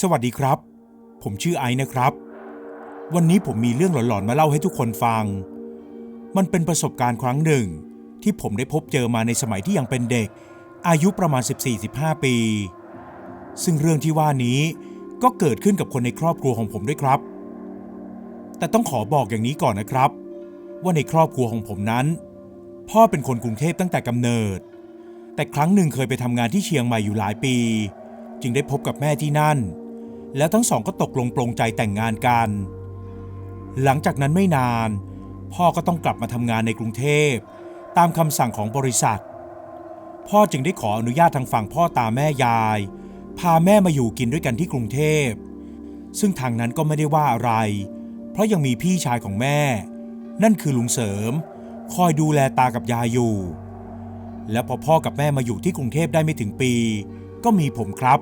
สวัสดีครับ ผมชื่อไอซ์นะครับ วันนี้ผมมีเรื่องหลอนๆมาเล่าให้ทุกคนฟัง มันเป็นประสบการณ์ครั้งหนึ่ง ที่ผมได้พบเจอมาในสมัยที่ยังเป็นเด็ก อายุประมาณ 14-15 ปี ซึ่งเรื่องที่ว่านี้ก็เกิดขึ้นกับคนในครอบครัวของผมด้วยครับ แต่ต้องขอบอกอย่างนี้ก่อนนะครับ ว่าในครอบครัวของผมนั้น พ่อเป็นคนกรุงเทพตั้งแต่กำเนิด แต่ครั้งหนึ่งเคยไปทำงานที่เชียงใหม่อยู่หลายปี จึงได้พบกับแม่ที่นั่น แล้วทั้งสองก็ตกลงปรงใจแต่งงานกัน หลังจากนั้นไม่นาน พ่อก็ต้องกลับมาทำงานในกรุงเทพ ตามคำสั่งของบริษัท พ่อจึงได้ขออนุญาตทางฝั่งพ่อตาแม่ยาย พาแม่มาอยู่กินด้วยกันที่กรุงเทพ ซึ่งทางนั้นก็ไม่ได้ว่าอะไร เพราะยังมีพี่ชายของแม่ นั่นคือลุงเสริม คอยดูแลตากับยายอยู่ แล้วพอพ่อกับแม่มาอยู่ที่กรุงเทพได้ไม่ถึงปี ก็มีผมครับ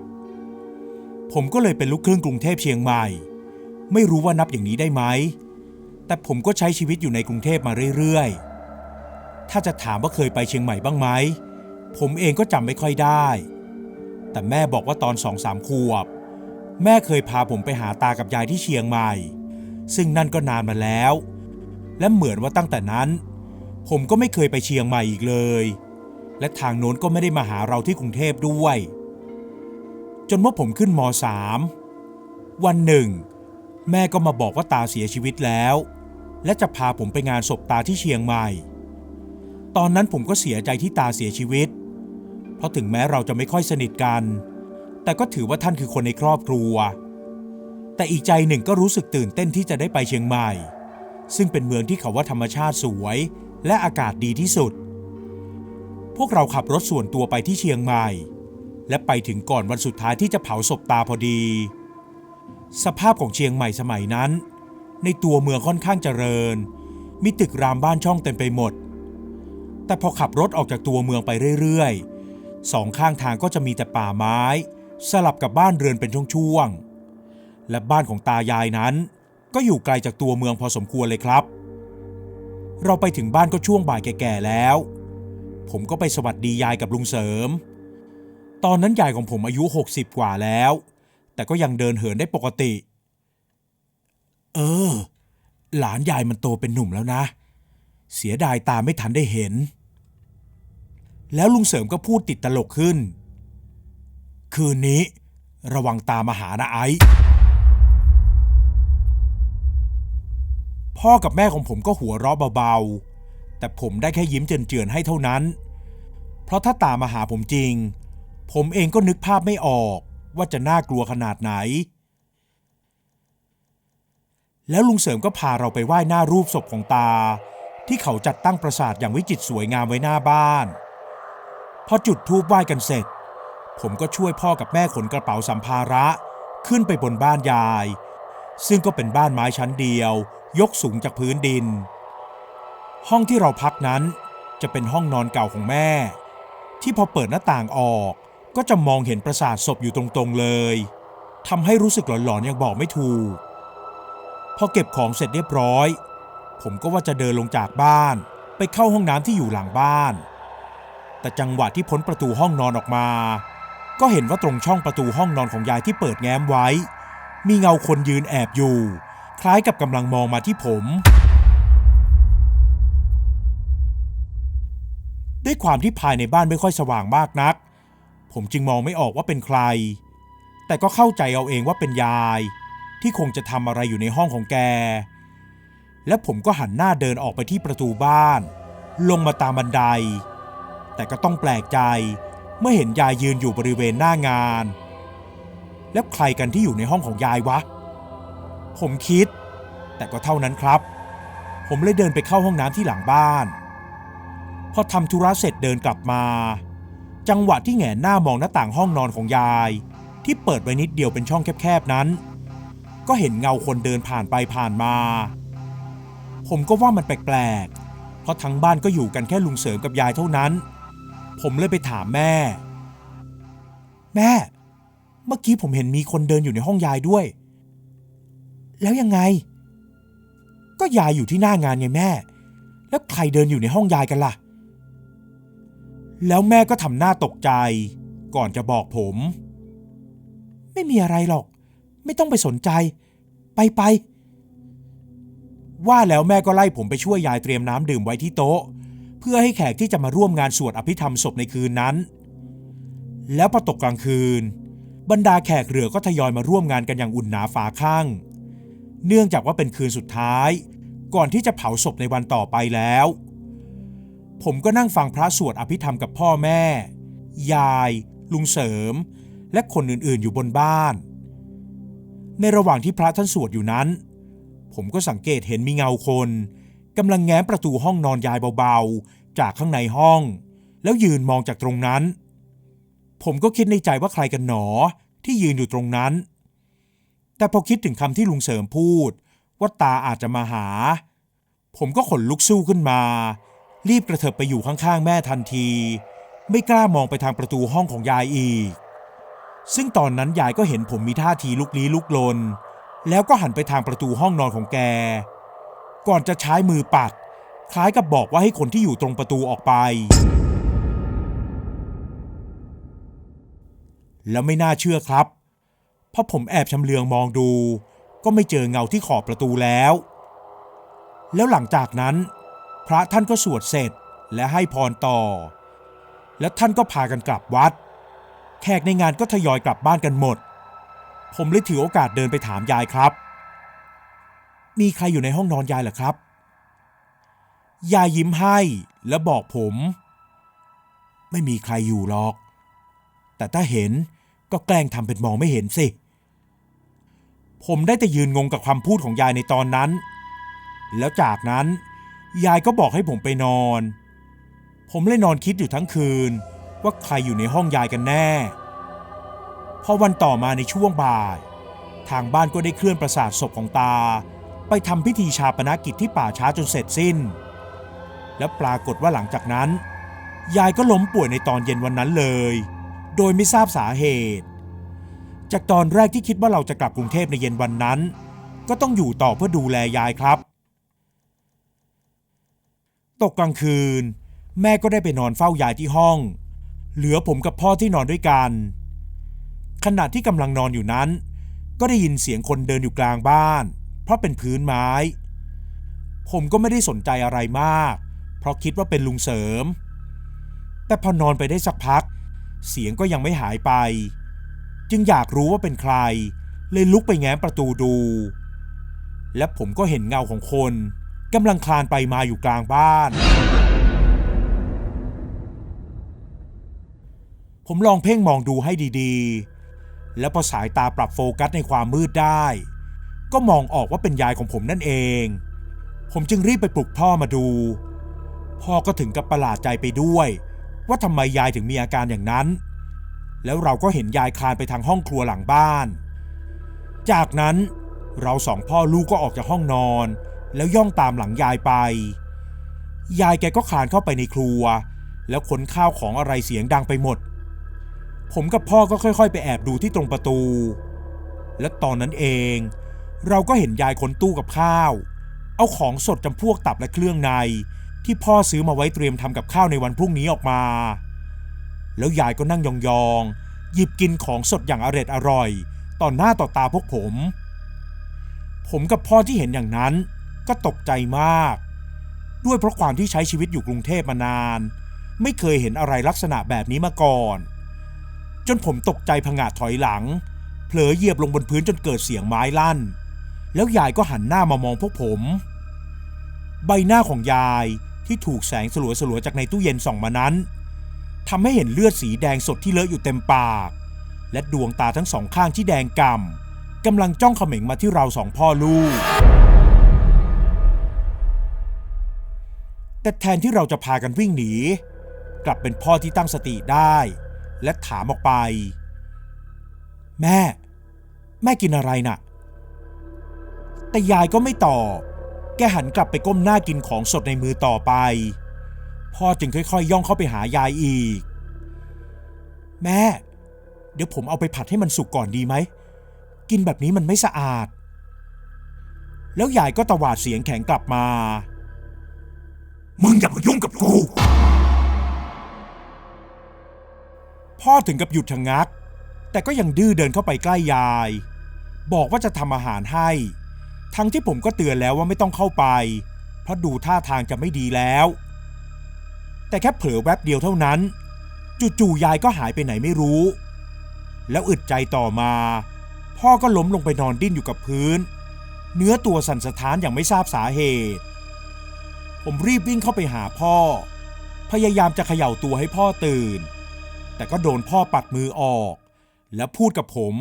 ผมก็เลยเป็นลูกครึ่งกรุงเทพเชียงใหม่ ไม่รู้ว่านับอย่างนี้ได้ไหม แต่ผมก็ใช้ชีวิตอยู่ในกรุงเทพมาเรื่อยๆ ถ้าจะถามว่าเคยไปเชียงใหม่บ้างไหม ผมเองก็จำไม่ค่อยได้ แต่แม่บอกว่าตอนสองสามขวบ แม่เคยพาผมไปหาตากับยายที่เชียงใหม่ ซึ่งนั่นก็นานมาแล้ว และเหมือนว่าตั้งแต่นั้น ผมก็ไม่เคยไปเชียงใหม่อีกเลย และทางโน้นก็ไม่ได้มาหาเราที่กรุงเทพด้วย จนเมื่อผมขึ้นม .3 วันหนึ่ง แม่ก็มาบอกว่าตาเสียชีวิตแล้ว และจะพาผมไปงานศพตาที่เชียงใหม่ ตอนนั้นผมก็เสียใจที่ตาเสียชีวิต เพราะถึงแม้เราจะไม่ค่อยสนิทกัน แต่ก็ถือว่าท่านคือคนในครอบครัว แต่อีกใจหนึ่งก็รู้สึกตื่นเต้นที่จะได้ไปเชียงใหม่ ซึ่งเป็นเมืองที่เขาว่าธรรมชาติสวยและอากาศดีที่สุด พวกเราขับรถส่วนตัวไปที่เชียงใหม่ และไปถึงก่อนวันสุดท้ายที่จะเผาศพตาพอดี สภาพของเชียงใหม่สมัยนั้น ในตัวเมืองค่อนข้างเจริญ มีตึกรามบ้านช่องเต็มไปหมด แต่พอขับรถออกจากตัวเมืองไปเรื่อยๆสองข้างทางก็จะมีแต่ป่าไม้ สลับกับบ้านเรือนเป็นช่วงๆและบ้านของตายายนั้น ก็อยู่ไกลจากตัวเมืองพอสมควรเลยครับ เราไปถึงบ้านก็ช่วงบ่ายแก่ๆแล้ว ผมก็ไปสวัสดียายกับลุงเสริม ตอนนั้นยายของผมอายุ 60 กว่าแล้ว แต่ก็ยังเดินเหินได้ปกติ เออ หลานยายมันโตเป็นหนุ่มแล้วนะ เสียดายตาไม่ทันได้เห็น แล้วลุงเสริมก็พูดติดตลกขึ้น คืนนี้ ระวังตามาหานะไอซ์พ่อกับแม่ของผมก็หัวเราะเบาๆ แต่ผมได้แค่ยิ้มเจือนๆให้เท่านั้น เพราะถ้าตามมาหาผมจริง ผมเองก็นึกภาพไม่ออกว่าจะน่ากลัวขนาดไหน แล้วลุงเสริมก็พาเราไปไหว้หน้ารูปศพของตา ที่เขาจัดตั้งปราสาทอย่างวิจิตรสวยงามไว้หน้าบ้าน พอจุดธูปไหว้กันเสร็จ ผมก็ช่วยพ่อกับแม่ขนกระเป๋าสัมภาระขึ้นไปบนบ้านยาย ซึ่งก็เป็นบ้านไม้ชั้นเดียว ยกสูงจากพื้นดิน ห้องที่เราพักนั้นจะเป็นห้องนอนเก่าของแม่ ที่พอเปิดหน้าต่างออก ก็จะมองเห็นปราสาทศพอยู่ตรงๆเลยทำให้รู้สึกหลอนๆยังบอกไม่ถูก พอเก็บของเสร็จเรียบร้อย ผมก็ว่าจะเดินลงจากบ้าน ไปเข้าห้องน้ำที่อยู่หลังบ้าน แต่จังหวะที่พ้นประตูห้องนอนออกมา ก็เห็นว่าตรงช่องประตูห้องนอนของยายที่เปิดแง้มไว้ มีเงาคนยืนแอบอยู่ คล้ายกับกำลังมองมาที่ผมด้วยความที่ภายในบ้านไม่ค่อยสว่างมากนัก ผมจึงมองไม่ออกว่าเป็นใคร แต่ก็เข้าใจเอาเองว่าเป็นยาย ที่คงจะทำอะไรอยู่ในห้องของแก และผมก็หันหน้าเดินออกไปที่ประตูบ้าน ลงมาตามบันได แต่ก็ต้องแปลกใจเมื่อเห็นยายยืนอยู่บริเวณหน้างาน แล้วใครกันที่อยู่ในห้องของยายวะ ผมคิด แต่ก็เท่านั้นครับ ผมเลยเดินไปเข้าห้องน้ำที่หลังบ้าน พอทำธุระเสร็จเดินกลับมา จังหวะที่แหงหน้ามองหน้าต่างห้องนอนของยาย ที่เปิดไว้นิดเดียวเป็นช่องแคบๆนั้น ก็เห็นเงาคนเดินผ่านไปผ่านมา ผมก็ว่ามันแปลกๆ เพราะทั้งบ้านก็อยู่กันแค่ลุงเสริมกับยายเท่านั้น ผมเลยไปถามแม่ แม่ เมื่อกี้ผมเห็นมีคนเดินอยู่ในห้องยายด้วย แล้วยังไง ก็ยายอยู่ที่หน้างานไงแม่ แล้วใครเดินอยู่ในห้องยายกันล่ะ แล้วแม่ก็ทำหน้าตกใจ ก่อนจะบอกผม ไม่มีอะไรหรอก ไม่ต้องไปสนใจ ไปไป ว่าแล้วแม่ก็ไล่ผมไปช่วยยายเตรียมน้ำดื่มไว้ที่โต๊ะ เพื่อให้แขกที่จะมาร่วมงานสวดอภิธรรมศพในคืนนั้น แล้วพอตกกลางคืน บรรดาแขกเรือก็ทยอยมาร่วมงานกันอย่างอุ่นหนาฝาข้าง เนื่องจากว่าเป็นคืนสุดท้าย ก่อนที่จะเผาศพในวันต่อไปแล้ว ผมก็นั่งฟังพระสวดอภิธรรมกับพ่อแม่ ยาย ลุงเสริม และคนอื่นๆอยู่บนบ้าน ในระหว่างที่พระท่านสวดอยู่นั้น ผมก็สังเกตเห็นมีเงาคนกำลังแง้มประตูห้องนอนยายเบาๆ จากข้างในห้อง แล้วยืนมองจากตรงนั้น ผมก็คิดในใจว่าใครกันหนอที่ยืนอยู่ตรงนั้น แต่พอคิดถึงคำที่ลุงเสริมพูด ว่าตาอาจจะมาหา ผมก็ขนลุกสู้ขึ้นมา รีบกระเถิบไปอยู่ข้างๆแม่ทันที ไม่กล้ามองไปทางประตูห้องของยายอีก ซึ่งตอนนั้นยายก็เห็นผมมีท่าทีลุกลี้ลุกลน แล้วก็หันไปทางประตูห้องนอนของแก ก่อนจะใช้มือปัด คล้ายกับบอกว่าให้คนที่อยู่ตรงประตูออกไป แล้วไม่น่าเชื่อครับเพราะผมแอบชำเลืองมองดู ก็ไม่เจอเงาที่ขอบประตูแล้ว แล้วหลังจากนั้น พระท่านก็สวดเสร็จและให้พรต่อ แล้วท่านก็พากันกลับวัด แขกในงานก็ทยอยกลับบ้านกันหมด ผมเลยถือโอกาสเดินไปถามยายครับ มีใครอยู่ในห้องนอนยายเหรอครับ ยายยิ้มให้และบอกผม ไม่มีใครอยู่หรอก แต่ถ้าเห็นก็แกล้งทำเป็นมองไม่เห็นสิ ผมได้แต่ยืนงงกับคำพูดของยายในตอนนั้น แล้วจากนั้น ยายก็บอกให้ผมไปนอน ผมเลยนอนคิดอยู่ทั้งคืน ว่าใครอยู่ในห้องยายกันแน่ พอวันต่อมาในช่วงบ่าย ทางบ้านก็ได้เคลื่อนประสาทศพของตา ไปทำพิธีชาปนกิจที่ป่าช้าจนเสร็จสิ้น และปรากฏว่าหลังจากนั้น ยายก็ล้มป่วยในตอนเย็นวันนั้นเลย โดยไม่ทราบสาเหตุ จากตอนแรกที่คิดว่าเราจะกลับกรุงเทพในเย็นวันนั้น ก็ต้องอยู่ต่อเพื่อดูแลยายครับ ตกกลางคืน แม่ก็ได้ไปนอนเฝ้ายายที่ห้อง เหลือผมกับพ่อที่นอนด้วยกัน ขณะที่กำลังนอนอยู่นั้น ก็ได้ยินเสียงคนเดินอยู่กลางบ้าน เพราะเป็นพื้นไม้ ผมก็ไม่ได้สนใจอะไรมาก เพราะคิดว่าเป็นลุงเสริม แต่พอนอนไปได้สักพัก เสียงก็ยังไม่หายไป จึงอยากรู้ว่าเป็นใคร เลยลุกไปแง้มประตูดู และผมก็เห็นเงาของคน กำลังคลานไปมาอยู่กลางบ้าน ผมลองเพ่งมองดูให้ดีๆ แล้วพอสายตาปรับโฟกัสในความมืดได้ ก็มองออกว่าเป็นยายของผมนั่นเอง ผมจึงรีบไปปลุกพ่อมาดู พ่อก็ถึงกับประหลาดใจไปด้วย ว่าทำไมยายถึงมีอาการอย่างนั้น แล้วเราก็เห็นยายคลานไปทางห้องครัวหลังบ้าน จากนั้นเราสองพ่อลูกก็ออกจากห้องนอน แล้วย่องตามหลังยายไป ยายแกก็คลานเข้าไปในครัว แล้วขนข้าวของอะไรเสียงดังไปหมด ผมกับพ่อก็ค่อย ๆ ไปแอบดูที่ตรงประตู และตอนนั้นเอง เราก็เห็นยายขนตู้กับข้าว เอาของสดจำพวกตับและเครื่องใน ที่พ่อซื้อมาไว้เตรียมทำกับข้าวในวันพรุ่งนี้ออกมา แล้วยายก็นั่งยองๆหยิบกินของสดอย่างอร็ดอร่อยต่อหน้าต่อตาพวกผม ผมกับพ่อที่เห็นอย่างนั้น ก็ตกใจมาก ด้วยเพราะความที่ใช้ชีวิตอยู่กรุงเทพมานาน ไม่เคยเห็นอะไรลักษณะแบบนี้มาก่อน จนผมตกใจผงาดถอยหลัง เผลอเหยียบลงบนพื้นจนเกิดเสียงไม้ลั่น แล้วยายก็หันหน้ามามองพวกผม ใบหน้าของยายที่ถูกแสงสลัวๆจากในตู้เย็นส่องมานั้นทำให้เห็นเลือดสีแดงสดที่เลอะอยู่เต็มปาก และดวงตาทั้งสองข้างที่แดงก่ำกำลังจ้องเขม็งมาที่เราสองพ่อลูก แต่แทนที่เราจะพากันวิ่งหนี กลับเป็นพ่อที่ตั้งสติได้ และถามออกไป แม่ แม่กินอะไรน่ะ แต่ยายก็ไม่ตอบ แกหันกลับไปก้มหน้ากินของสดในมือต่อไป พ่อจึงค่อยๆย่องเข้าไปหายายอีก แม่ เดี๋ยวผมเอาไปผัดให้มันสุกก่อนดีไหม กินแบบนี้มันไม่สะอาด แล้วยายก็ตวาดเสียงแข็งกลับมา มึงอย่ามายุ่งกับกู พ่อถึงกับหยุดชะงัก แต่ก็ยังดื้อเดินเข้าไปใกล้ยาย บอกว่าจะทำอาหารให้ ทั้งที่ผมก็เตือนแล้วว่าไม่ต้องเข้าไป เพราะดูท่าทางจะไม่ดีแล้ว แต่แค่เผลอแวบเดียวเท่านั้น จู่ๆยายก็หายไปไหนไม่รู้ แล้วอึดใจต่อมา พ่อก็ล้มลงไปนอนดิ้นอยู่กับพื้น เนื้อตัวสั่นสะท้านอย่างไม่ทราบสาเหตุ ผมรีบวิ่งเข้าไปหาพ่อ พยายามจะเขย่าตัวให้พ่อตื่น แต่ก็โดนพ่อปัดมือออก แล้วพูดกับผม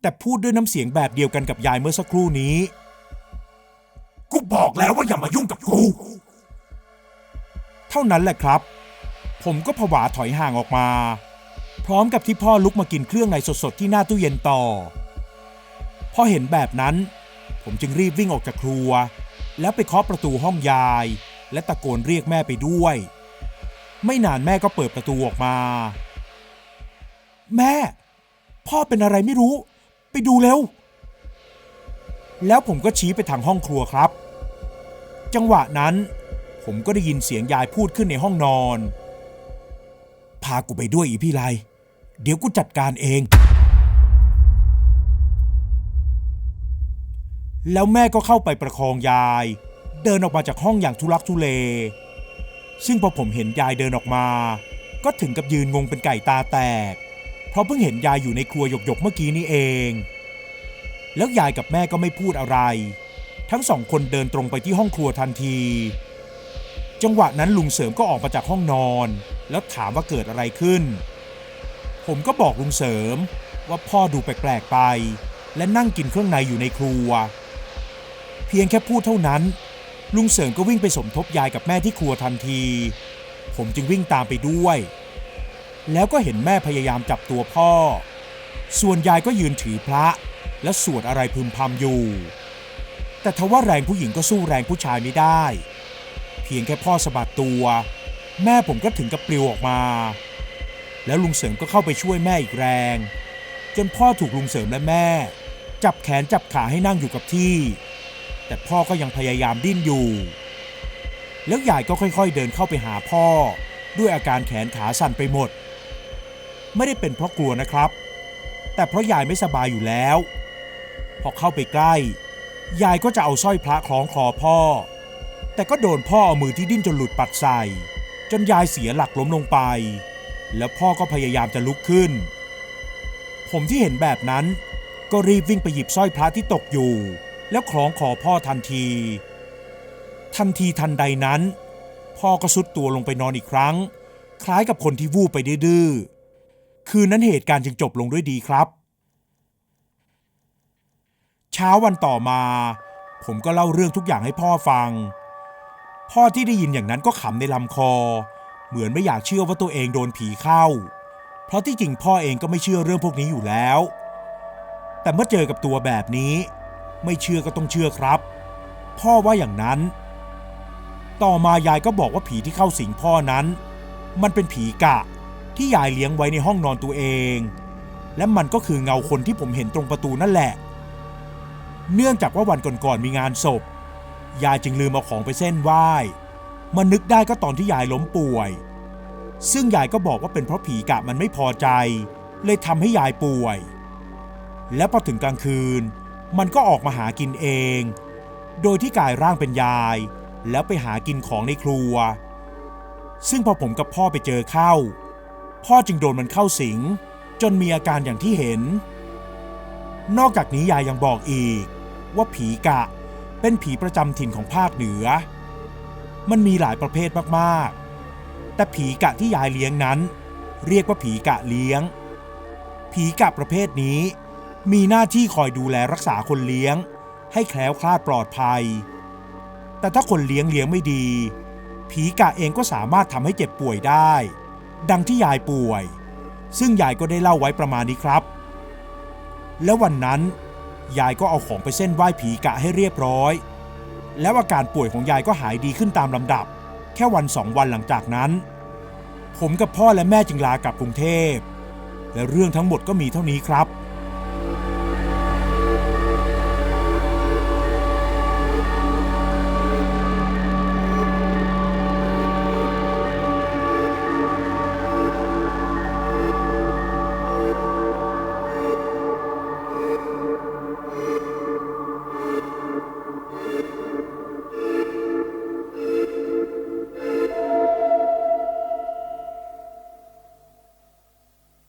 แต่พูดด้วยน้ำเสียงแบบเดียวกันกับยายเมื่อสักครู่นี้ กูบอกแล้วว่าอย่ามายุ่งกับกู เท่านั้นแหละครับ ผมก็ผวาถอยห่างออกมา พร้อมกับที่พ่อลุกมากินเครื่องในสดๆที่หน้าตู้เย็นต่อ พอเห็นแบบนั้น ผมจึงรีบวิ่งออกจากครัวแล้วไปเคาะประตูห้องยาย และตะโกนเรียกแม่ไปด้วย ไม่นานแม่ก็เปิดประตูออกมา แม่ พ่อเป็นอะไรไม่รู้ ไปดูเร็ว แล้วผมก็ชี้ไปทางห้องครัวครับ จังหวะนั้น ผมก็ได้ยินเสียงยายพูดขึ้นในห้องนอน พากูไปด้วยอีพี่ไลเดี๋ยวกูจัดการเองแล้วแม่ก็เข้าไปประคองยาย เดินออกมาจากห้องอย่างทุลักทุเล ซึ่งพอผมเห็นยายเดินออกมา ก็ถึงกับยืนงงเป็นไก่ตาแตก เพราะเพิ่งเห็นยายอยู่ในครัวหยกๆเมื่อกี้นี้เอง แล้วยายกับแม่ก็ไม่พูดอะไร ทั้งสองคนเดินตรงไปที่ห้องครัวทันที จังหวะนั้นลุงเสริมก็ออกมาจากห้องนอน แล้วถามว่าเกิดอะไรขึ้น ผมก็บอกลุงเสริมว่าพ่อดูแปลกๆไป และนั่งกินเครื่องในอยู่ในครัว เพียงแค่พูดเท่านั้น ลุงเสริมก็วิ่งไปสมทบยายกับแม่ที่ครัวทันที ผมจึงวิ่งตามไปด้วย แล้วก็เห็นแม่พยายามจับตัวพ่อ ส่วนยายก็ยืนถือพระ และสวดอะไรพึมพำอยู่ แต่ทว่าแรงผู้หญิงก็สู้แรงผู้ชายไม่ได้ เพียงแค่พ่อสะบัดตัว แม่ผมก็ถึงกับปลิวออกมา แล้วลุงเสริมก็เข้าไปช่วยแม่อีกแรง จนพ่อถูกลุงเสริมและแม่ จับแขนจับขาให้นั่งอยู่กับที่ แต่พ่อก็ยังพยายามดิ้นอยู่ แล้วยายก็ค่อยๆเดินเข้าไปหาพ่อ ด้วยอาการแขนขาสั่นไปหมด ไม่ได้เป็นเพราะกลัวนะครับ แต่เพราะยายไม่สบายอยู่แล้ว พอเข้าไปใกล้ ยายก็จะเอาสร้อยพระคล้องคอพ่อ แต่ก็โดนพ่อเอามือที่ดิ้นจนหลุดปัดใส่ จนยายเสียหลักล้มลงไป แล้วพ่อก็พยายามจะลุกขึ้น ผมที่เห็นแบบนั้นก็รีบวิ่งไปหยิบสร้อยพระที่ตกอยู่ แล้วคล้องคอพ่อทันที ทันทีทันใดนั้น พ่อก็สุดตัวลงไปนอนอีกครั้ง คล้ายกับคนที่วูบไปดื้อคืนนั้นเหตุการณ์จึงจบลงด้วยดีครับ เช้าวันต่อมา ผมก็เล่าเรื่องทุกอย่างให้พ่อฟัง พ่อที่ได้ยินอย่างนั้นก็ขำในลำคอ เหมือนไม่อยากเชื่อว่าตัวเองโดนผีเข้า เพราะที่จริงพ่อเองก็ไม่เชื่อเรื่องพวกนี้อยู่แล้ว แต่เมื่อเจอกับตัวแบบนี้ ไม่เชื่อก็ต้องเชื่อครับ พ่อว่าอย่างนั้น ต่อมายายก็บอกว่าผีที่เข้าสิงพ่อนั้น มันเป็นผีกะที่ยายเลี้ยงไว้ในห้องนอนตัวเอง และมันก็คือเงาคนที่ผมเห็นตรงประตูนั่นแหละ เนื่องจากว่าวันก่อนๆมีงานศพ ยายจึงลืมเอาของไปเส้นไหว้ มันนึกได้ก็ตอนที่ยายล้มป่วย ซึ่งยายก็บอกว่าเป็นเพราะผีกะมันไม่พอใจ เลยทำให้ยายป่วย และพอถึงกลางคืน มันก็ออกมาหากินเอง โดยที่กายร่างเป็นยาย แล้วไปหากินของในครัว ซึ่งพอผมกับพ่อไปเจอเข้า พ่อจึงโดนมันเข้าสิง จนมีอาการอย่างที่เห็น นอกจากนี้ยายยังบอกอีก ว่าผีกะเป็นผีประจำถิ่นของภาคเหนือ มันมีหลายประเภทมากๆ แต่ผีกะที่ยายเลี้ยงนั้น เรียกว่าผีกะเลี้ยง ผีกะประเภทนี้ มีหน้าที่คอยดูแลรักษาคนเลี้ยง ให้แคล้วคลาดปลอดภัย แต่ถ้าคนเลี้ยงเลี้ยงไม่ดี ผีกะเองก็สามารถทำให้เจ็บป่วยได้ ดังที่ยายป่วย ซึ่งยายก็ได้เล่าไว้ประมาณนี้ครับ แล้ววันนั้นยายก็เอาของไปเส้นไหว้ผีกะให้เรียบร้อย แล้วอาการป่วยของยายก็หายดีขึ้นตามลำดับ แค่วันสองวันหลังจากนั้น ผมกับพ่อและแม่จึงลากลับกรุงเทพ และเรื่องทั้งหมดก็มีเท่านี้ครับ